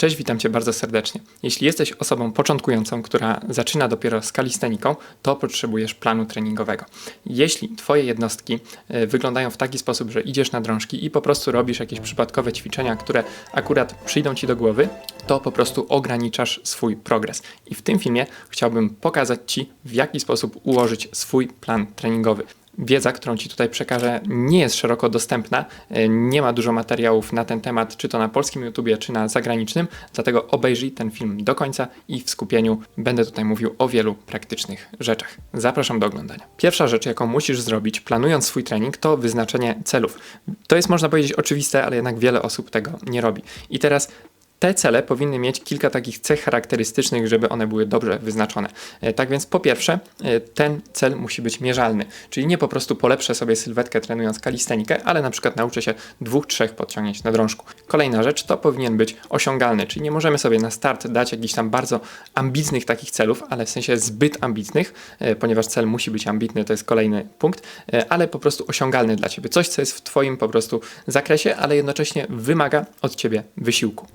Cześć, witam Cię bardzo serdecznie. Jeśli jesteś osobą początkującą, która zaczyna dopiero z kalisteniką, to potrzebujesz planu treningowego. Jeśli Twoje jednostki e, wyglądają w taki sposób, że idziesz na drążki i po prostu robisz jakieś przypadkowe ćwiczenia, które akurat przyjdą Ci do głowy, to po prostu ograniczasz swój progres. I w tym filmie chciałbym pokazać Ci, w jaki sposób ułożyć swój plan treningowy wiedza, którą Ci tutaj przekażę, nie jest szeroko dostępna. E, nie ma dużo materiałów na ten temat, czy to na polskim YouTubie, czy na zagranicznym, dlatego obejrzyj ten film do końca i w skupieniu będę tutaj mówił o wielu praktycznych rzeczach. Zapraszam do oglądania. Pierwsza rzecz, jaką musisz zrobić, planując swój trening, to wyznaczenie celów. To jest, można powiedzieć, oczywiste, ale jednak wiele osób tego nie robi. I teraz te cele powinny mieć kilka takich cech charakterystycznych, żeby one były dobrze wyznaczone. E, tak więc po pierwsze, e, ten cel musi być mierzalny, czyli nie po prostu polepszę sobie sylwetkę trenując kalistenikę, ale na przykład nauczę się dwóch, trzech podciągnięć na drążku. Kolejna rzecz to powinien być osiągalny, czyli nie możemy sobie na start dać jakichś tam bardzo ambitnych takich celów, ale w sensie zbyt ambitnych, e, ponieważ cel musi być ambitny, to jest kolejny punkt, ale po prostu osiągalny dla Ciebie. Coś, co jest w Twoim po prostu zakresie, ale jednocześnie wymaga od Ciebie wysiłku.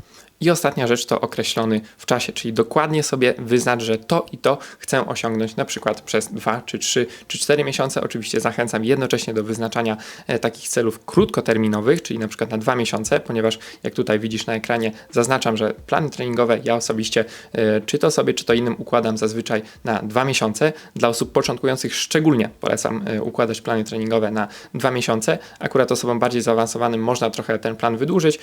I ostatnia rzecz to określony w czasie, czyli dokładnie sobie wyznacz, że to i to chcę osiągnąć na przykład przez 2 czy 3 czy 4 miesiące. Oczywiście zachęcam jednocześnie do wyznaczania e, takich celów krótkoterminowych, czyli na przykład na 2 miesiące, ponieważ jak tutaj widzisz na ekranie, zaznaczam, że plany treningowe ja osobiście e, czy to sobie, czy to innym układam zazwyczaj na 2 miesiące. Dla osób początkujących szczególnie polecam e, układać plany treningowe na 2 miesiące. Akurat osobom bardziej zaawansowanym można trochę ten plan wydłużyć.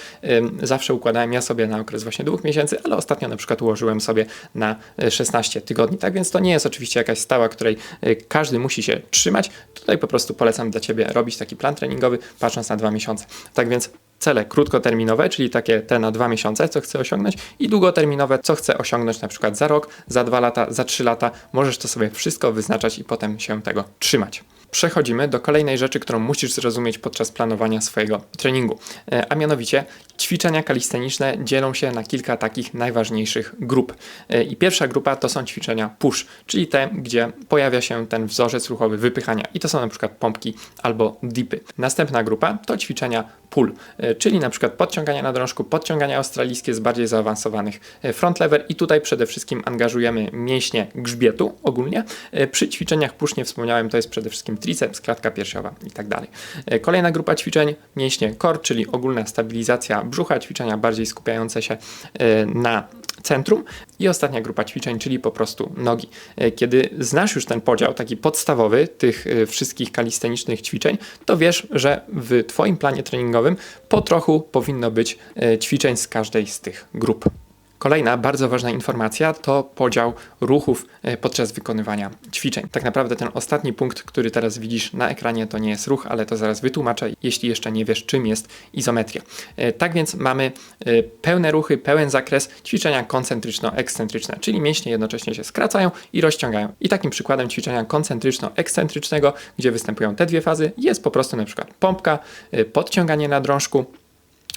Zawsze układałem ja sobie na okres właśnie dwóch miesięcy, ale ostatnio na przykład ułożyłem sobie na 16 e, tygodni. Tak więc to nie jest oczywiście jakaś stała, której e, każdy musi się trzymać. Tutaj po prostu polecam dla Ciebie robić taki plan treningowy, patrząc na dwa miesiące. Tak więc cele krótkoterminowe, czyli takie te na dwa miesiące, co chcę osiągnąć, i długoterminowe, co chcę osiągnąć na przykład za rok, za dwa lata, za trzy lata. Możesz to sobie wszystko wyznaczać i potem się tego trzymać przechodzimy do kolejnej rzeczy, którą musisz zrozumieć podczas planowania swojego treningu. E, a mianowicie ćwiczenia kalisteniczne dzielą się na kilka takich najważniejszych grup. E, I pierwsza grupa to są ćwiczenia push, czyli te, gdzie pojawia się ten wzorzec ruchowy wypychania. I to są na przykład pompki albo dipy. Następna grupa to ćwiczenia pull, e, czyli na przykład podciągania na drążku, podciągania australijskie z bardziej zaawansowanych front lever i tutaj przede wszystkim angażujemy mięśnie grzbietu ogólnie. Przy ćwiczeniach push nie wspomniałem, to jest przede wszystkim triceps, klatka piersiowa i tak dalej. E, kolejna grupa ćwiczeń, mięśnie core, czyli ogólna stabilizacja brzucha, ćwiczenia bardziej skupiające się e, na centrum. I ostatnia grupa ćwiczeń, czyli po prostu nogi. E, kiedy znasz już ten podział, taki podstawowy tych wszystkich kalistenicznych ćwiczeń, to wiesz, że w Twoim planie treningowym po trochu powinno być ćwiczeń z każdej z tych grup. Kolejna bardzo ważna informacja to podział ruchów e, podczas wykonywania ćwiczeń. Tak naprawdę ten ostatni punkt, który teraz widzisz na ekranie, to nie jest ruch, ale to zaraz wytłumaczę, jeśli jeszcze nie wiesz, czym jest izometria. E, tak więc mamy e, pełne ruchy, pełen zakres ćwiczenia koncentryczno-ekscentryczne, czyli mięśnie jednocześnie się skracają i rozciągają. I takim przykładem ćwiczenia koncentryczno-ekscentrycznego, gdzie występują te dwie fazy, jest po prostu na przykład pompka, podciąganie na drążku,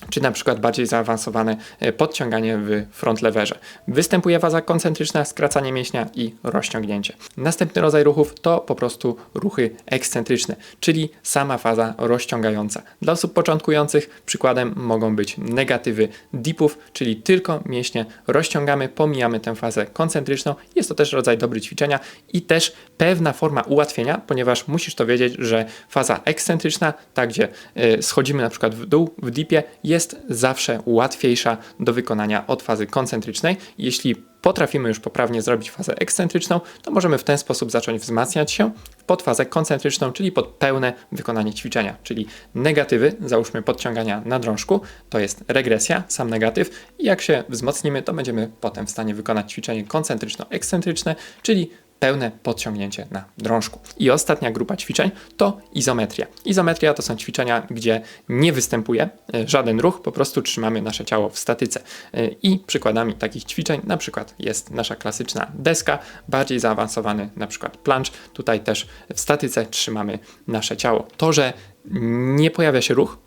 czy na przykład bardziej zaawansowane e, podciąganie w front leverze. Występuje faza koncentryczna, skracanie mięśnia i rozciągnięcie. Następny rodzaj ruchów to po prostu ruchy ekscentryczne, czyli sama faza rozciągająca. Dla osób początkujących przykładem mogą być negatywy dipów, czyli tylko mięśnie rozciągamy, pomijamy tę fazę koncentryczną. Jest to też rodzaj dobry ćwiczenia i też pewna forma ułatwienia, ponieważ musisz to wiedzieć, że faza ekscentryczna, tak gdzie e, schodzimy na przykład w dół w dipie, jest zawsze łatwiejsza do wykonania od fazy koncentrycznej. Jeśli potrafimy już poprawnie zrobić fazę ekscentryczną, to możemy w ten sposób zacząć wzmacniać się pod fazę koncentryczną, czyli pod pełne wykonanie ćwiczenia. Czyli negatywy, załóżmy podciągania na drążku, to jest regresja, sam negatyw i jak się wzmocnimy, to będziemy potem w stanie wykonać ćwiczenie koncentryczno-ekscentryczne, czyli pełne podciągnięcie na drążku. I ostatnia grupa ćwiczeń to izometria. Izometria to są ćwiczenia, gdzie nie występuje e, żaden ruch, po prostu trzymamy nasze ciało w statyce. E, I przykładami takich ćwiczeń na przykład jest nasza klasyczna deska, bardziej zaawansowany na przykład plunge. Tutaj też w statyce trzymamy nasze ciało. To, że nie pojawia się ruch,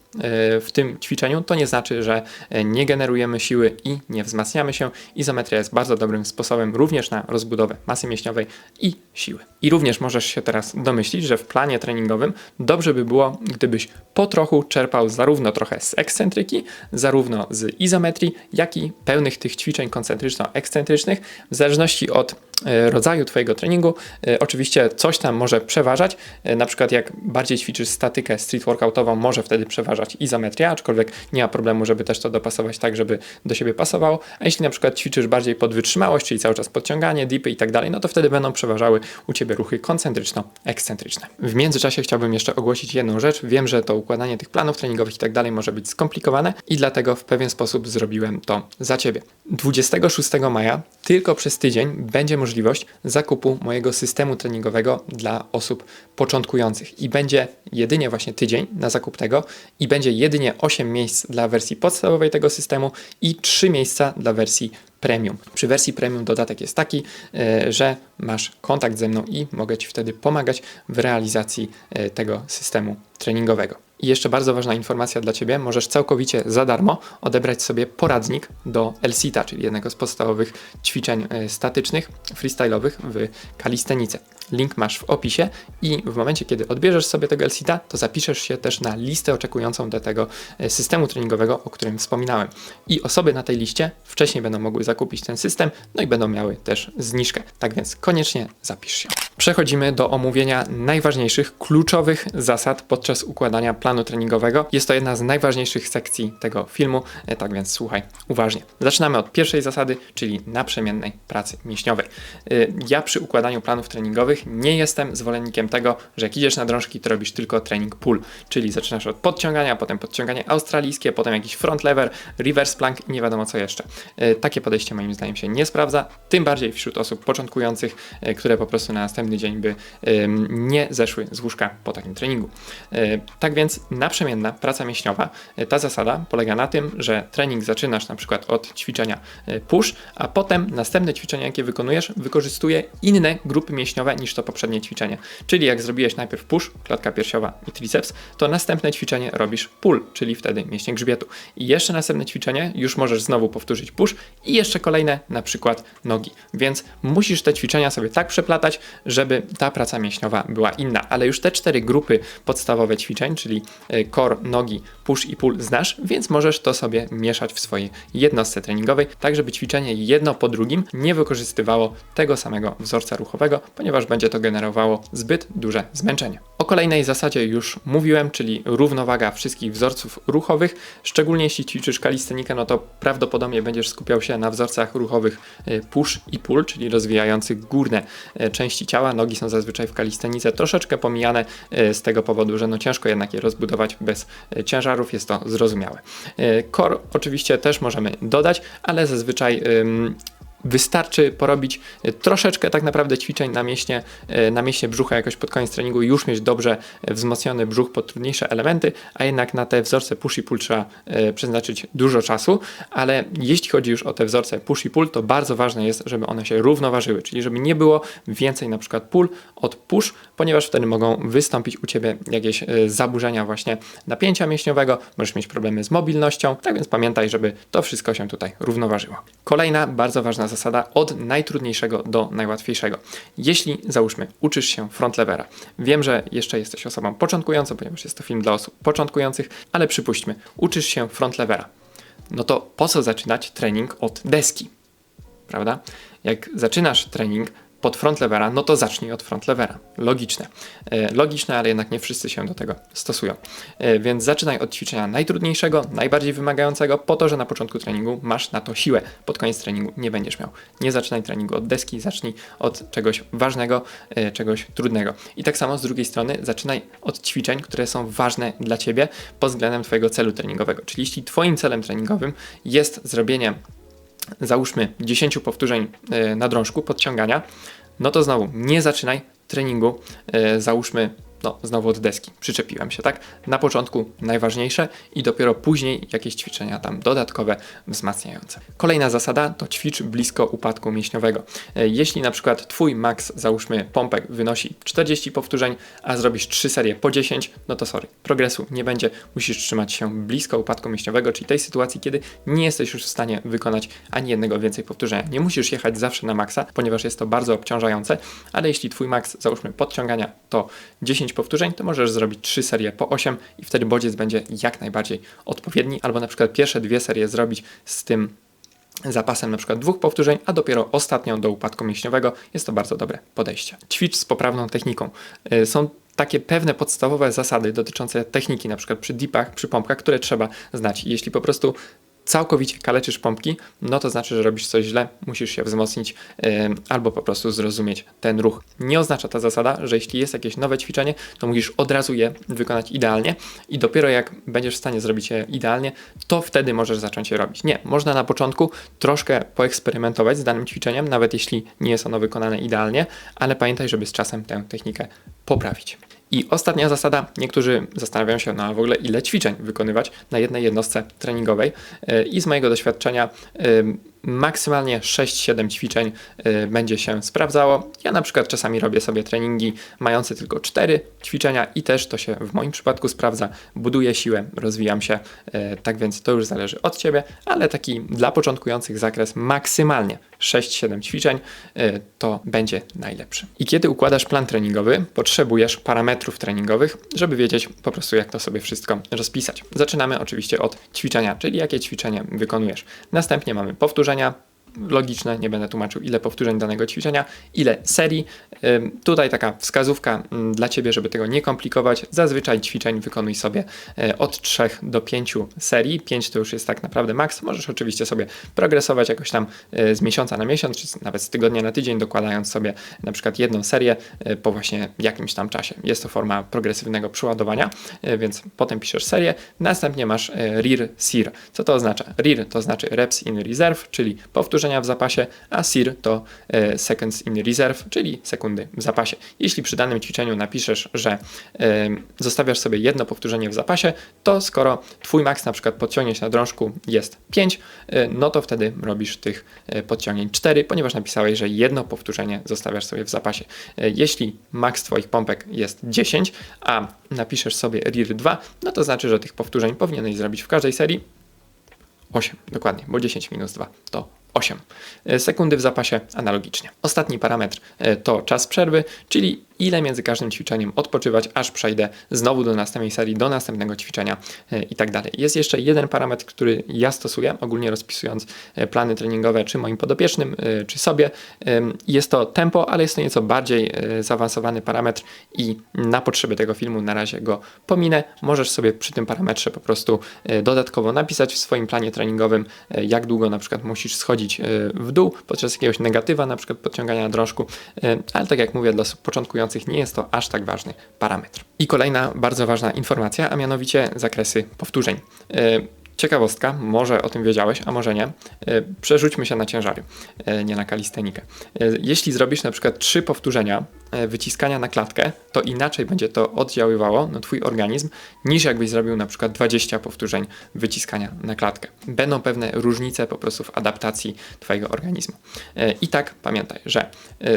w tym ćwiczeniu, to nie znaczy, że nie generujemy siły i nie wzmacniamy się. Izometria jest bardzo dobrym sposobem również na rozbudowę masy mięśniowej i siły. I również możesz się teraz domyślić, że w planie treningowym dobrze by było, gdybyś po trochu czerpał zarówno trochę z ekscentryki, zarówno z izometrii, jak i pełnych tych ćwiczeń koncentryczno-ekscentrycznych, w zależności od E, rodzaju Twojego treningu. E, oczywiście coś tam może przeważać, e, na przykład jak bardziej ćwiczysz statykę street workoutową, może wtedy przeważać izometria, aczkolwiek nie ma problemu, żeby też to dopasować tak, żeby do siebie pasowało. A jeśli na przykład ćwiczysz bardziej pod wytrzymałość, czyli cały czas podciąganie, dipy i tak dalej, no to wtedy będą przeważały u Ciebie ruchy koncentryczno-ekscentryczne. W międzyczasie chciałbym jeszcze ogłosić jedną rzecz. Wiem, że to układanie tych planów treningowych i tak dalej może być skomplikowane i dlatego w pewien sposób zrobiłem to za Ciebie. 26 maja tylko przez tydzień będzie możliwe możliwość zakupu mojego systemu treningowego dla osób początkujących i będzie jedynie właśnie tydzień na zakup tego i będzie jedynie 8 miejsc dla wersji podstawowej tego systemu i 3 miejsca dla wersji premium. Przy wersji premium dodatek jest taki, e, że masz kontakt ze mną i mogę Ci wtedy pomagać w realizacji e, tego systemu treningowego. I jeszcze bardzo ważna informacja dla Ciebie, możesz całkowicie za darmo odebrać sobie poradnik do LSITA, czyli jednego z podstawowych ćwiczeń e, statycznych, freestyle'owych w kalistenice. Link masz w opisie i w momencie, kiedy odbierzesz sobie tego LSITA, to zapiszesz się też na listę oczekującą do tego e, systemu treningowego, o którym wspominałem. I osoby na tej liście wcześniej będą mogły zakupić ten system, no i będą miały też zniżkę. Tak więc koniecznie zapisz się. Przechodzimy do omówienia najważniejszych, kluczowych zasad podczas układania planu treningowego. Jest to jedna z najważniejszych sekcji tego filmu, e, tak więc słuchaj uważnie. Zaczynamy od pierwszej zasady, czyli naprzemiennej pracy mięśniowej. E, ja przy układaniu planów treningowych nie jestem zwolennikiem tego, że jak idziesz na drążki, to robisz tylko trening pull, czyli zaczynasz od podciągania, potem podciąganie australijskie, potem jakiś front lever, reverse plank i nie wiadomo co jeszcze. E, takie podejście moim zdaniem się nie sprawdza, tym bardziej wśród osób początkujących, które po prostu na następny dzień by nie zeszły z łóżka po takim treningu. Tak więc naprzemienna praca mięśniowa, e, ta zasada polega na tym, że trening zaczynasz na przykład od ćwiczenia e, push, a potem następne ćwiczenia, jakie wykonujesz, wykorzystuje inne grupy mięśniowe niż to poprzednie ćwiczenie. Czyli jak zrobiłeś najpierw push, klatka piersiowa i triceps, to następne ćwiczenie robisz pull, czyli wtedy mięśnie grzbietu. I jeszcze następne ćwiczenie już możesz znowu powtórzyć push i jeszcze kolejne, na przykład nogi. Więc musisz te ćwiczenia sobie tak przeplatać, żeby ta praca mięśniowa była inna. Ale już te cztery grupy podstawowe ćwiczeń, czyli core, nogi, push i pull znasz, więc możesz to sobie mieszać w swojej jednostce treningowej, tak żeby ćwiczenie jedno po drugim nie wykorzystywało tego samego wzorca ruchowego, ponieważ będzie to generowało zbyt duże zmęczenie. Kolejnej zasadzie już mówiłem, czyli równowaga wszystkich wzorców ruchowych, szczególnie jeśli ćwiczysz kalistenikę, no to prawdopodobnie będziesz skupiał się na wzorcach ruchowych e, push i pull, czyli rozwijających górne e, części ciała. Nogi są zazwyczaj w kalistenice troszeczkę pomijane z tego powodu, że no ciężko jednak je rozbudować bez ciężarów, jest to zrozumiałe. Core oczywiście też możemy dodać, ale zazwyczaj Wystarczy porobić e, troszeczkę tak naprawdę ćwiczeń na mięśnie, e, na mięśnie brzucha jakoś pod koniec treningu już mieć dobrze e, wzmocniony brzuch pod trudniejsze elementy, a jednak na te wzorce push i pull trzeba przeznaczyć dużo czasu, ale jeśli chodzi już o te wzorce push i pull, to bardzo ważne jest, żeby one się równoważyły, czyli żeby nie było więcej na przykład pull od push, ponieważ wtedy mogą wystąpić u Ciebie jakieś zaburzenia właśnie napięcia mięśniowego, możesz mieć problemy z mobilnością, tak więc pamiętaj, żeby to wszystko się tutaj równoważyło. Kolejna bardzo ważna zasada od najtrudniejszego do najłatwiejszego. Jeśli załóżmy, uczysz się frontlevera, wiem, że jeszcze jesteś osobą początkującą, ponieważ jest to film dla osób początkujących, ale przypuśćmy, uczysz się frontlevera, no to po co zaczynać trening od deski? Prawda? Jak zaczynasz trening pod front levera, no to zacznij od front levera. Logiczne. E, logiczne, ale jednak nie wszyscy się do tego stosują. E, więc zaczynaj od ćwiczenia najtrudniejszego, najbardziej wymagającego, po to, że na początku treningu masz na to siłę. Pod koniec treningu nie będziesz miał. Nie zaczynaj treningu od deski, zacznij od czegoś ważnego, e, czegoś trudnego. I tak samo z drugiej strony zaczynaj od ćwiczeń, które są ważne dla Ciebie pod względem Twojego celu treningowego. Czyli jeśli Twoim celem treningowym jest zrobienie załóżmy 10 powtórzeń e, na drążku podciągania, no to znowu nie zaczynaj treningu, e, załóżmy no znowu od deski, przyczepiłem się, tak? Na początku najważniejsze i dopiero później jakieś ćwiczenia tam dodatkowe, wzmacniające. Kolejna zasada to ćwicz blisko upadku mięśniowego. E, jeśli na przykład twój maks, załóżmy pompek wynosi 40 powtórzeń, a zrobisz 3 serie po 10, no to sorry, progresu nie będzie, musisz trzymać się blisko upadku mięśniowego, czyli tej sytuacji, kiedy nie jesteś już w stanie wykonać ani jednego więcej powtórzenia. Nie musisz jechać zawsze na maksa, ponieważ jest to bardzo obciążające, ale jeśli twój maks, załóżmy podciągania to 10 powtórzeń, to możesz zrobić 3 serie po 8 i wtedy bodziec będzie jak najbardziej odpowiedni, albo na przykład pierwsze dwie serie zrobić z tym zapasem na przykład dwóch powtórzeń, a dopiero ostatnią do upadku mięśniowego. Jest to bardzo dobre podejście. Ćwicz z poprawną techniką. Y, są takie pewne podstawowe zasady dotyczące techniki, na przykład przy dipach, przy pompkach, które trzeba znać. Jeśli po prostu całkowicie kaleczysz pompki, no to znaczy, że robisz coś źle, musisz się wzmocnić yy, albo po prostu zrozumieć ten ruch. Nie oznacza ta zasada, że jeśli jest jakieś nowe ćwiczenie, to musisz od razu je wykonać idealnie i dopiero jak będziesz w stanie zrobić je idealnie, to wtedy możesz zacząć je robić. Nie, można na początku troszkę poeksperymentować z danym ćwiczeniem, nawet jeśli nie jest ono wykonane idealnie, ale pamiętaj, żeby z czasem tę technikę poprawić. I ostatnia zasada, niektórzy zastanawiają się, no w ogóle ile ćwiczeń wykonywać na jednej jednostce treningowej. E, I z mojego doświadczenia maksymalnie 6-7 ćwiczeń y, będzie się sprawdzało. Ja na przykład czasami robię sobie treningi mające tylko 4 ćwiczenia i też to się w moim przypadku sprawdza. Buduję siłę, rozwijam się, y, tak więc to już zależy od Ciebie, ale taki dla początkujących zakres maksymalnie 6-7 ćwiczeń y, to będzie najlepszy. I kiedy układasz plan treningowy, potrzebujesz parametrów treningowych, żeby wiedzieć po prostu jak to sobie wszystko rozpisać. Zaczynamy oczywiście od ćwiczenia, czyli jakie ćwiczenie wykonujesz. Następnie mamy powtórzenie powtórzenia logiczne, nie będę tłumaczył ile powtórzeń danego ćwiczenia, ile serii. Tutaj taka wskazówka mm, dla Ciebie, żeby tego nie komplikować. Zazwyczaj ćwiczeń wykonuj sobie e, od 3 do 5 serii. 5 to już jest tak naprawdę maks. Możesz oczywiście sobie progresować jakoś tam e, z miesiąca na miesiąc, czy nawet z tygodnia na tydzień, dokładając sobie na przykład jedną serię e, po właśnie jakimś tam czasie. Jest to forma progresywnego przeładowania, więc potem piszesz serię. Następnie masz RIR, SIR. Co to oznacza? RIR to znaczy Reps in Reserve, czyli w zapasie, a SIR to e, Seconds in Reserve, czyli sekundy w zapasie. Jeśli przy danym ćwiczeniu napiszesz, że e, zostawiasz sobie jedno powtórzenie w zapasie, to skoro Twój maks na przykład podciągnięć na drążku jest 5, e, no to wtedy robisz tych podciągnięć 4, ponieważ napisałeś, że jedno powtórzenie zostawiasz sobie w zapasie. Jeśli maks Twoich pompek jest 10, a napiszesz sobie RIR 2, no to znaczy, że tych powtórzeń powinieneś zrobić w każdej serii 8, dokładnie, bo 10 minus 2 to 8 e, sekundy w zapasie analogicznie. Ostatni parametr e, to czas przerwy, czyli ile między każdym ćwiczeniem odpoczywać, aż przejdę znowu do następnej serii, do następnego ćwiczenia e, i tak dalej. Jest jeszcze jeden parametr, który ja stosuję, ogólnie rozpisując plany treningowe, czy moim podopiecznym, czy sobie. Jest to tempo, ale jest to nieco bardziej zaawansowany parametr i na potrzeby tego filmu na razie go pominę. Możesz sobie przy tym parametrze po prostu dodatkowo napisać w swoim planie treningowym, jak długo na przykład musisz schodzić E, w dół podczas jakiegoś negatywa, na przykład podciągania na drążku, e, ale tak jak mówię, dla początkujących nie jest to aż tak ważny parametr. I kolejna bardzo ważna informacja, a mianowicie zakresy powtórzeń. E, Ciekawostka, może o tym wiedziałeś, a może nie. E, przerzućmy się na ciężary, e, nie na kalistenikę. E, jeśli zrobisz na przykład trzy powtórzenia wyciskania na klatkę, to inaczej będzie to oddziaływało na Twój organizm, niż jakbyś zrobił na przykład 20 powtórzeń wyciskania na klatkę. Będą pewne różnice po prostu w adaptacji Twojego organizmu. I tak pamiętaj, że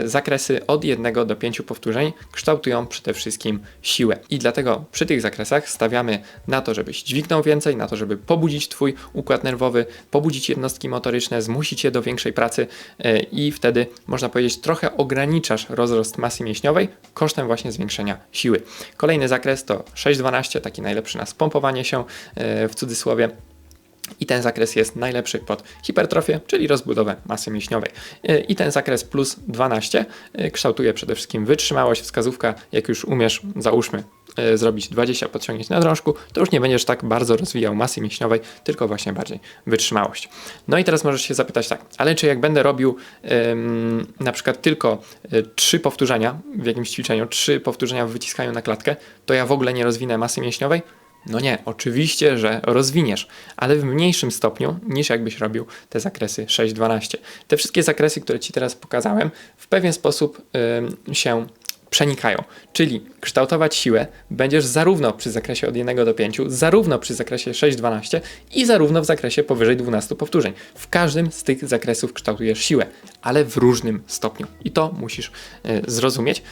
zakresy od 1 do 5 powtórzeń kształtują przede wszystkim siłę. I dlatego przy tych zakresach stawiamy na to, żebyś dźwignął więcej, na to, żeby pobudzić pobudzić Twój układ nerwowy, pobudzić jednostki motoryczne, zmusić je do większej pracy e, i wtedy można powiedzieć trochę ograniczasz rozrost masy mięśniowej kosztem właśnie zwiększenia siły. Kolejny zakres to 6-12, taki najlepszy na spompowanie się e, w cudzysłowie. I ten zakres jest najlepszy pod hipertrofię, czyli rozbudowę masy mięśniowej. E, I ten zakres plus 12 kształtuje przede wszystkim wytrzymałość, wskazówka, jak już umiesz, załóżmy zrobić 20 podciągnięć na drążku, to już nie będziesz tak bardzo rozwijał masy mięśniowej, tylko właśnie bardziej wytrzymałość. No i teraz możesz się zapytać tak, ale czy jak będę robił ym, na przykład tylko y, 3 powtórzenia w jakimś ćwiczeniu, 3 powtórzenia w wyciskaniu na klatkę, to ja w ogóle nie rozwinę masy mięśniowej? No nie, oczywiście, że rozwiniesz, ale w mniejszym stopniu niż jakbyś robił te zakresy 6-12. Te wszystkie zakresy, które Ci teraz pokazałem, w pewien sposób się przenikają. Czyli kształtować siłę będziesz zarówno przy zakresie od 1 do 5, zarówno przy zakresie 6-12 i zarówno w zakresie powyżej 12 powtórzeń. W każdym z tych zakresów kształtujesz siłę, ale w różnym stopniu. I to musisz y, zrozumieć.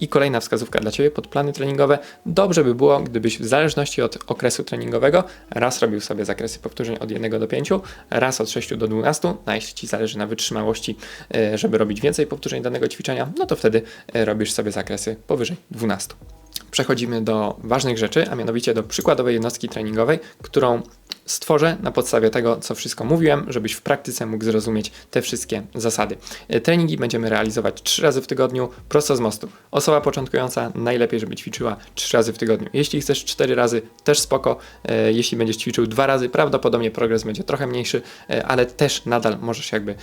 I kolejna wskazówka dla Ciebie pod plany treningowe. Dobrze by było, gdybyś w zależności od okresu treningowego raz robił sobie zakresy powtórzeń od 1 do 5, raz od 6 do 12, a jeśli Ci zależy na wytrzymałości, e, żeby robić więcej powtórzeń danego ćwiczenia, no to wtedy e, robisz sobie zakresy powyżej 12. Przechodzimy do ważnych rzeczy, a mianowicie do przykładowej jednostki treningowej, którą stworzę na podstawie tego, co wszystko mówiłem, żebyś w praktyce mógł zrozumieć te wszystkie zasady. E, treningi będziemy realizować 3 razy w tygodniu, prosto z mostu. Osoba początkująca najlepiej, żeby ćwiczyła 3 razy w tygodniu. Jeśli chcesz 4 razy, też spoko. E, jeśli będziesz ćwiczył 2 razy, prawdopodobnie progres będzie trochę mniejszy, e, ale też nadal możesz jakby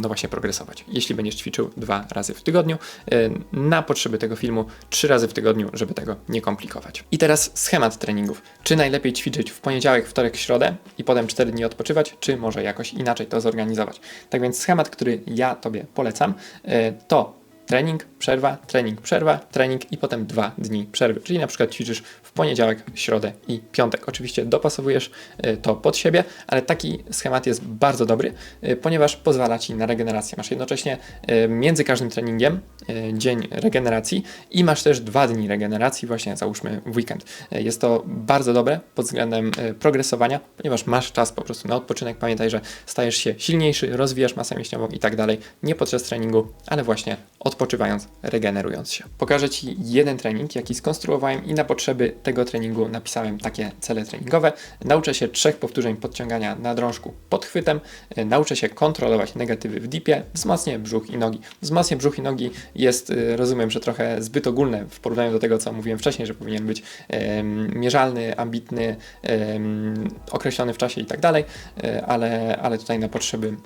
no właśnie progresować. Jeśli będziesz ćwiczył 2 razy w tygodniu, na potrzeby tego filmu 3 razy w tygodniu, żeby tego nie komplikować. I teraz schemat treningów. Czy najlepiej ćwiczyć w poniedziałek, wtorek, wtorek, środę i potem 4 dni odpoczywać, czy może jakoś inaczej to zorganizować. Tak więc schemat, który ja Tobie polecam, e, to trening, przerwa, trening, przerwa, trening i potem dwa dni przerwy. Czyli na przykład ćwiczysz w poniedziałek, środę i piątek. Oczywiście dopasowujesz e, to pod siebie, ale taki schemat jest bardzo dobry, e, ponieważ pozwala Ci na regenerację. Masz jednocześnie e, między każdym treningiem dzień regeneracji i masz też dwa dni regeneracji, właśnie załóżmy w weekend. Jest to bardzo dobre pod względem progresowania, ponieważ masz czas po prostu na odpoczynek. Pamiętaj, że stajesz się silniejszy, rozwijasz masę mięśniową i tak dalej, nie podczas treningu, ale właśnie odpoczywając, regenerując się. Pokażę Ci jeden trening, jaki skonstruowałem i na potrzeby tego treningu napisałem takie cele treningowe. Nauczę się trzech powtórzeń podciągania na drążku pod chwytem, e, nauczę się kontrolować negatywy w dipie, wzmocnię brzuch i nogi. Wzmocnię brzuch i nogi jest, e, rozumiem, że trochę zbyt ogólne w porównaniu do tego, co mówiłem wcześniej, że powinien być mierzalny, ambitny, określony w czasie i tak dalej, e, ale, ale tutaj na potrzeby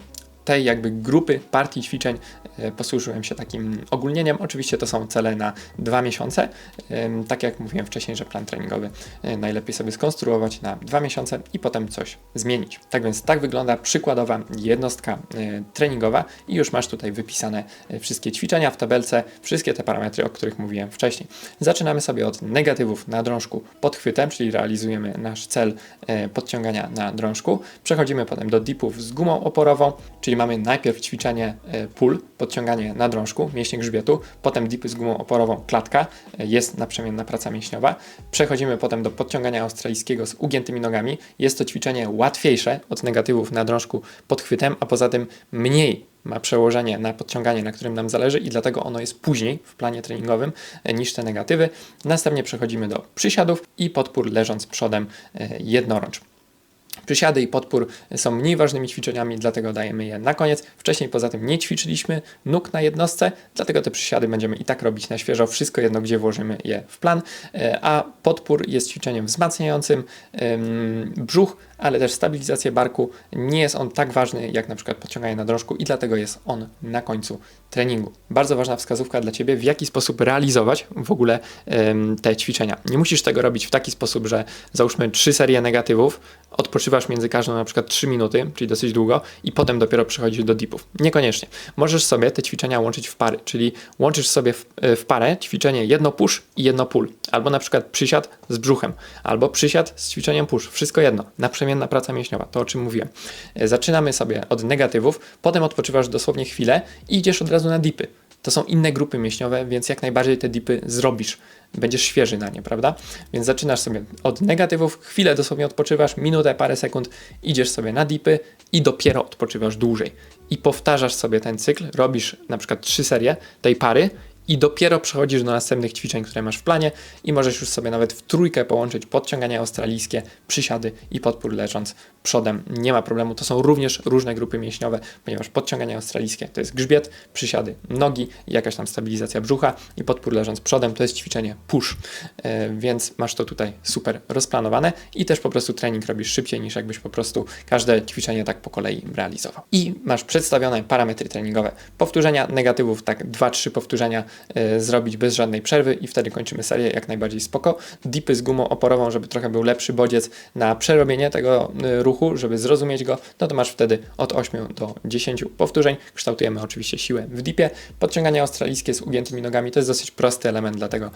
tej jakby grupy partii ćwiczeń e, posłużyłem się takim ogólnieniem. Oczywiście to są cele na dwa miesiące. Tak jak mówiłem wcześniej, że plan treningowy e, najlepiej sobie skonstruować na dwa miesiące i potem coś zmienić. Tak więc tak wygląda przykładowa jednostka e, treningowa i już masz tutaj wypisane wszystkie ćwiczenia w tabelce, wszystkie te parametry, o których mówiłem wcześniej. Zaczynamy sobie od negatywów na drążku pod chwytem, czyli realizujemy nasz cel podciągania na drążku. Przechodzimy potem do dipów z gumą oporową, czyli mamy najpierw ćwiczenie e, pull, podciąganie na drążku, mięśnie grzbietu, potem dipy z gumą oporową, klatka, e, jest naprzemienna praca mięśniowa. Przechodzimy potem do podciągania australijskiego z ugiętymi nogami. Jest to ćwiczenie łatwiejsze od negatywów na drążku pod chwytem, a poza tym mniej ma przełożenie na podciąganie, na którym nam zależy i dlatego ono jest później w planie treningowym e, niż te negatywy. Następnie przechodzimy do przysiadów i podpór leżąc przodem jednorącz. Przysiady i podpór są mniej ważnymi ćwiczeniami, dlatego dajemy je na koniec. Wcześniej poza tym nie ćwiczyliśmy nóg na jednostce, dlatego te przysiady będziemy i tak robić na świeżo, wszystko jedno, gdzie włożymy je w plan. E, a podpór jest ćwiczeniem wzmacniającym brzuch, ale też stabilizację barku. Nie jest on tak ważny jak na przykład podciąganie na drążku i dlatego jest on na końcu treningu. Bardzo ważna wskazówka dla Ciebie, w jaki sposób realizować w ogóle te ćwiczenia. Nie musisz tego robić w taki sposób, że załóżmy trzy serie negatywów, odpoczywasz między każdą na przykład 3 minuty, czyli dosyć długo, i potem dopiero przechodzisz do dipów. Niekoniecznie. Możesz sobie te ćwiczenia łączyć w pary, czyli łączysz sobie w, w parę ćwiczenie jedno push i jedno pull, albo na przykład przysiad z brzuchem, albo przysiad z ćwiczeniem push. Wszystko jedno. Naprzemienna praca mięśniowa, to o czym mówiłem. E, zaczynamy sobie od negatywów, potem odpoczywasz dosłownie chwilę i idziesz od razu na dipy. To są inne grupy mięśniowe, więc jak najbardziej te dipy zrobisz. Będziesz świeży na nie, prawda? Więc zaczynasz sobie od negatywów, chwilę dosłownie odpoczywasz, minutę, parę sekund, idziesz sobie na dipy i dopiero odpoczywasz dłużej. I powtarzasz sobie ten cykl, robisz na przykład trzy serie tej pary i dopiero przechodzisz do następnych ćwiczeń, które masz w planie i możesz już sobie nawet w trójkę połączyć podciągania australijskie, przysiady i podpór leżąc przodem. Nie ma problemu, to są również różne grupy mięśniowe, ponieważ podciągania australijskie to jest grzbiet, przysiady, nogi jakaś tam stabilizacja brzucha i podpór leżąc przodem to jest ćwiczenie push, e, więc masz to tutaj super rozplanowane i też po prostu trening robisz szybciej niż jakbyś po prostu każde ćwiczenie tak po kolei realizował. I masz przedstawione parametry treningowe. Powtórzenia negatywów, tak 2-3 powtórzenia zrobić bez żadnej przerwy i wtedy kończymy serię jak najbardziej spoko. Dipy z gumą oporową, żeby trochę był lepszy bodziec na przerobienie tego e, ruchu, żeby zrozumieć go, no to masz wtedy od 8 do 10 powtórzeń. Kształtujemy oczywiście siłę w dipie. Podciąganie australijskie z ugiętymi nogami to jest dosyć prosty element, dlatego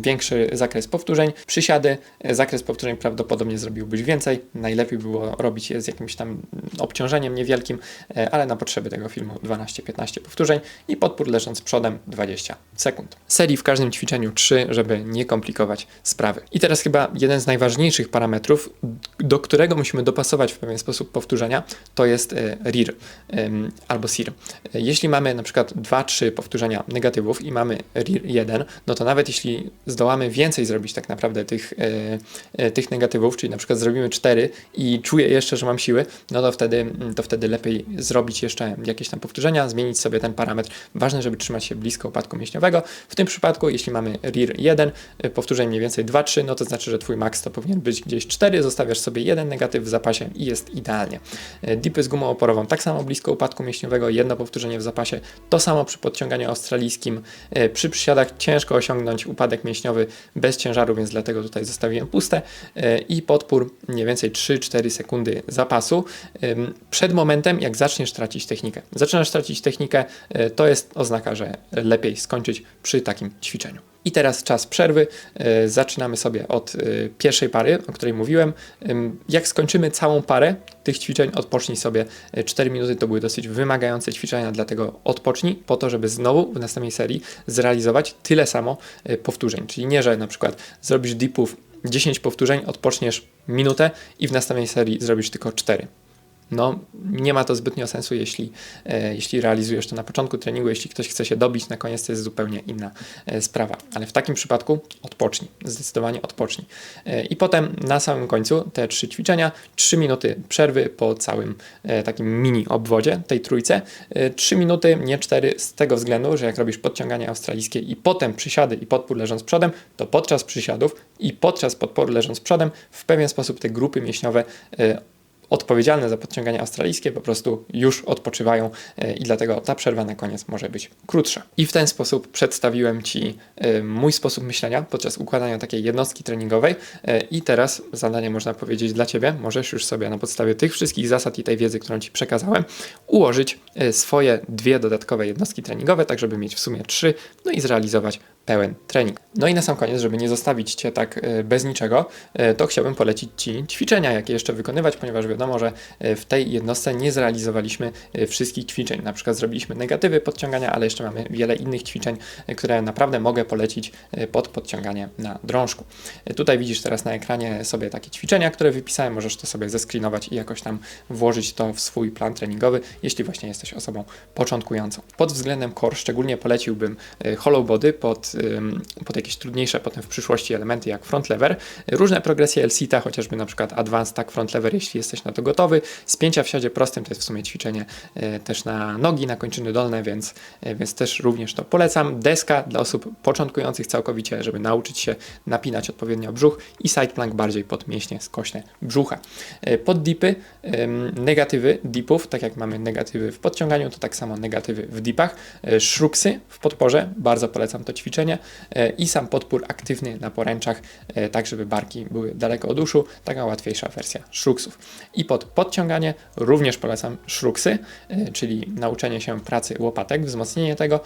większy zakres powtórzeń. Przysiady, e, zakres powtórzeń prawdopodobnie zrobiłbyś więcej. Najlepiej było robić je z jakimś tam obciążeniem niewielkim, e, ale na potrzeby tego filmu 12-15 powtórzeń i podpór leżąc przodem 20 sekund. Serii w każdym ćwiczeniu 3, żeby nie komplikować sprawy. I teraz chyba jeden z najważniejszych parametrów, do którego musimy dopasować w pewien sposób powtórzenia, to jest e, RIR albo SIR. Jeśli mamy na przykład 2-3 powtórzenia negatywów i mamy RIR 1, no to nawet jeśli zdołamy więcej zrobić tak naprawdę tych, e, tych negatywów, czyli na przykład zrobimy 4 i czuję jeszcze, że mam siły, no to wtedy, to wtedy lepiej zrobić jeszcze jakieś tam powtórzenia, zmienić sobie ten parametr. Ważne, żeby trzymać się blisko upadku mięśniowego. W tym przypadku, jeśli mamy RIR 1, e, powtórzeń mniej więcej 2-3, no to znaczy, że Twój max to powinien być gdzieś 4, zostawiasz sobie jeden negatyw w zapasie i jest idealnie. E, dipy z gumą oporową tak samo blisko upadku mięśniowego, jedno powtórzenie w zapasie, to samo przy podciąganiu australijskim. Przy przysiadach ciężko osiągnąć upadek mięśniowy bez ciężaru, więc dlatego tutaj zostawiłem puste i podpór mniej więcej 3-4 sekundy zapasu przed momentem, jak zaczniesz tracić technikę. Zaczynasz tracić technikę, to jest oznaka, że lepiej skończyć przy takim ćwiczeniu. I teraz czas przerwy. E, zaczynamy sobie od pierwszej pary, o której mówiłem. Jak skończymy całą parę tych ćwiczeń, odpocznij sobie 4 minuty. To były dosyć wymagające ćwiczenia, dlatego odpocznij po to, żeby znowu w następnej serii zrealizować tyle samo powtórzeń. Czyli nie, że na przykład zrobisz dipów 10 powtórzeń, odpoczniesz minutę i w następnej serii zrobisz tylko 4 no nie ma to zbytnio sensu, jeśli, e, jeśli realizujesz to na początku treningu, jeśli ktoś chce się dobić na koniec, to jest zupełnie inna e, sprawa. Ale w takim przypadku odpocznij, zdecydowanie odpocznij. E, I potem na samym końcu te trzy ćwiczenia, 3 minuty przerwy po całym takim mini obwodzie tej trójce. 3 minuty, nie 4, z tego względu, że jak robisz podciąganie australijskie i potem przysiady i podpór leżąc przodem, to podczas przysiadów i podczas podporu leżąc przodem w pewien sposób te grupy mięśniowe odpowiedzialne za podciąganie australijskie po prostu już odpoczywają e, i dlatego ta przerwa na koniec może być krótsza. I w ten sposób przedstawiłem Ci e, mój sposób myślenia podczas układania takiej jednostki treningowej e, i teraz zadanie można powiedzieć dla Ciebie, możesz już sobie na podstawie tych wszystkich zasad i tej wiedzy, którą Ci przekazałem, ułożyć swoje dwie dodatkowe jednostki treningowe, tak żeby mieć w sumie trzy, no i zrealizować pełen trening. No i na sam koniec, żeby nie zostawić Cię tak e, bez niczego, e, to chciałbym polecić Ci ćwiczenia, jakie jeszcze wykonywać, ponieważ wiadomo, że e, w tej jednostce nie zrealizowaliśmy wszystkich ćwiczeń. Na przykład zrobiliśmy negatywy podciągania, ale jeszcze mamy wiele innych ćwiczeń, które naprawdę mogę polecić pod podciąganie na drążku. Tutaj widzisz teraz na ekranie sobie takie ćwiczenia, które wypisałem, możesz to sobie zeskrinować i jakoś tam włożyć to w swój plan treningowy, jeśli właśnie jesteś osobą początkującą. Pod względem core szczególnie poleciłbym hollow body pod pod jakieś trudniejsze potem w przyszłości elementy jak front lever. Różne progresje LSITA, chociażby na przykład advanced tak front lever, jeśli jesteś na to gotowy. Spięcia w siadzie prostym to jest w sumie ćwiczenie e, też na nogi, na kończyny dolne, więc, e, więc też również to polecam. Deska dla osób początkujących całkowicie, żeby nauczyć się napinać odpowiednio brzuch i side plank bardziej pod mięśnie skośne brzucha. E, pod dipy negatywy dipów, tak jak mamy negatywy w podciąganiu, to tak samo negatywy w dipach. Szruksy w podporze, bardzo polecam to ćwiczenie E, i sam podpór aktywny na poręczach, e, tak żeby barki były daleko od uszu, taka łatwiejsza wersja szruksów. I pod podciąganie również polecam szruksy, e, czyli nauczenie się pracy łopatek, wzmocnienie tego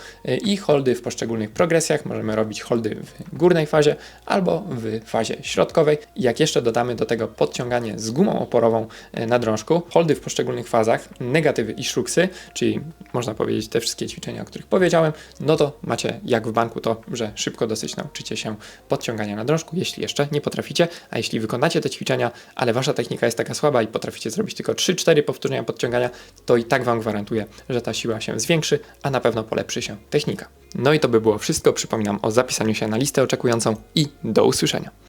i holdy w poszczególnych progresjach. Możemy robić holdy w górnej fazie albo w fazie środkowej. Jak jeszcze dodamy do tego podciąganie z gumą oporową na drążku, holdy w poszczególnych fazach, negatywy i szruksy, czyli można powiedzieć te wszystkie ćwiczenia, o których powiedziałem, no to macie jak w banku to że szybko dosyć nauczycie się podciągania na drążku, jeśli jeszcze nie potraficie, a jeśli wykonacie te ćwiczenia, ale wasza technika jest taka słaba i potraficie zrobić tylko 3-4 powtórzenia podciągania, to i tak Wam gwarantuję, że ta siła się zwiększy, a na pewno polepszy się technika. No i to by było wszystko. Przypominam o zapisaniu się na listę oczekującą i do usłyszenia.